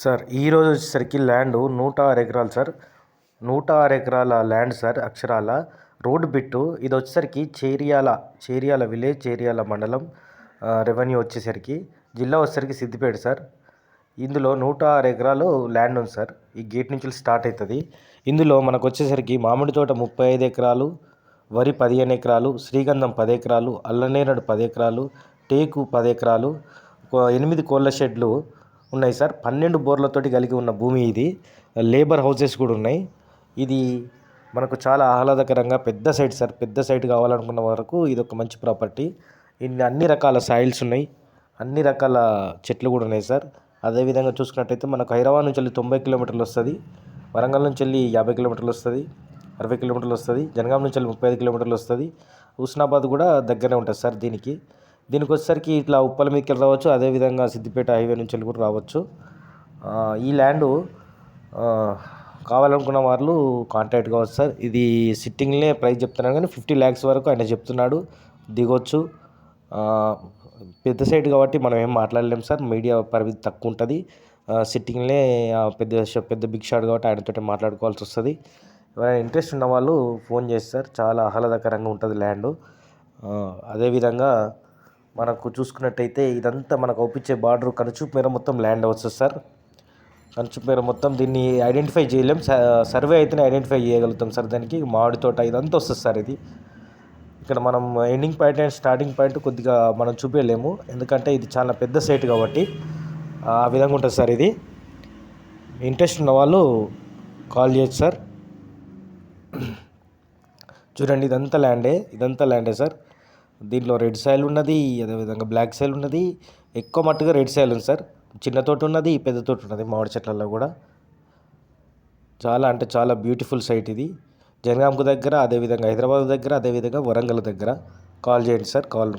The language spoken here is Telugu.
సార్ ఈరోజు వచ్చేసరికి ల్యాండ్ నూట ఆరు ఎకరాలు సార్. నూట ఆరు ఎకరాల ల్యాండ్ సార్ అక్షరాల. రోడ్ బిట్టు ఇది వచ్చేసరికి చేరియాల చేరియాల విలేజ్ చేరియాల మండలం రెవెన్యూ వచ్చేసరికి. జిల్లా వచ్చేసరికి సిద్దిపేట సార్. ఇందులో నూట ఆరు ఎకరాలు ల్యాండ్ ఉంది సార్. ఈ గేట్ నుంచి స్టార్ట్ అవుతుంది. ఇందులో మనకు వచ్చేసరికి మామిడి తోట ముప్పై ఐదు ఎకరాలు వరి పదిహేను ఎకరాలు శ్రీగంధం పది ఎకరాలు అల్లనేరడు పది ఎకరాలు టేకు పది ఎకరాలు ఎనిమిది కోళ్ళ షెడ్లు ఉన్నాయి సార్. పన్నెండు బోర్లతోటి కలిగి ఉన్న భూమి ఇది. లేబర్ హౌసెస్ కూడా ఉన్నాయి. ఇది మనకు చాలా ఆహ్లాదకరంగా పెద్ద సైట్ సార్. పెద్ద సైట్ కావాలనుకున్న వరకు ఇది ఒక మంచి ప్రాపర్టీ. ఇన్ని అన్ని రకాల సాయిల్స్ ఉన్నాయి. అన్ని రకాల చెట్లు కూడా ఉన్నాయి సార్. అదేవిధంగా చూసుకున్నట్టయితే మనకు హైదరాబాద్ నుంచి వెళ్ళి తొంభై కిలోమీటర్లు వస్తుంది. వరంగల్ నుంచి వెళ్ళి యాభై కిలోమీటర్లు వస్తుంది. అరవై కిలోమీటర్లు వస్తుంది. జనగాం నుంచి వెళ్ళి ముప్పై ఐదు కిలోమీటర్లు వస్తుంది. హుస్నాబాద్ కూడా దగ్గరనే ఉంటుంది సార్ దీనికి. దీనికి వచ్చేసరికి ఇట్లా ఉప్పల మీదకి రావచ్చు. అదేవిధంగా సిద్దిపేట హైవే నుంచి కూడా రావచ్చు. ఈ ల్యాండ్ కావాలనుకున్న వాళ్ళు కాంటాక్ట్ కావచ్చు సార్. ఇది సిట్టింగ్లే ప్రైస్ చెప్తున్నాను కానీ ఫిఫ్టీ ల్యాక్స్ వరకు ఆయన చెప్తున్నాడు. దిగొచ్చు. పెద్ద సైట్ కాబట్టి మనం ఏం మాట్లాడలేము సార్. మీడియా పరిమితి తక్కువ ఉంటుంది. సిట్టింగ్లే పెద్ద పెద్ద బిగ్ షాట్ కాబట్టి ఆయనతో మాట్లాడుకోవాల్సి వస్తుంది. ఎవరైనా ఇంట్రెస్ట్ ఉన్న వాళ్ళు ఫోన్ చేస్తారు చాలా ఆహ్లాదకరంగా ఉంటుంది ల్యాండ్. అదేవిధంగా మనకు చూసుకున్నట్టయితే ఇదంతా మనకు అవుపించే బార్డర్ కనుచూపు మేర మొత్తం ల్యాండ్ వస్తుంది సార్. కనుచూపు మేర మొత్తం దీన్ని ఐడెంటిఫై చేయలేం. సర్వే అయితేనే ఐడెంటిఫై చేయగలుగుతాం సార్ దానికి. మామిడి తోట ఇదంతా వస్తుంది సార్ ఇది. ఇక్కడ మనం ending point and starting point కొద్దిగా మనం చూపించలేము ఎందుకంటే ఇది చాలా పెద్ద సైట్ కాబట్టి ఆ విధంగా ఉంటుంది సార్ ఇది. ఇంట్రెస్ట్ ఉన్న వాళ్ళు కాల్ చేయొచ్చు సార్. చూడండి ఇదంతా ల్యాండే ఇదంతా ల్యాండే సార్. దీంట్లో రెడ్ సాయిల్ ఉన్నది అదేవిధంగా బ్లాక్ సాయిల్ ఉన్నది. ఎక్కువ మట్టుగా రెడ్ సాయిల్ ఉంది సార్. చిన్న తోట ఉన్నది పెద్ద తోట ఉన్నది మామిడి చెట్లలో కూడా. చాలా అంటే చాలా బ్యూటిఫుల్ సైట్ ఇది. జనగాంకు దగ్గర అదేవిధంగా హైదరాబాద్ దగ్గర అదేవిధంగా వరంగల్ దగ్గర. కాల్ చేయండి సార్ కాల్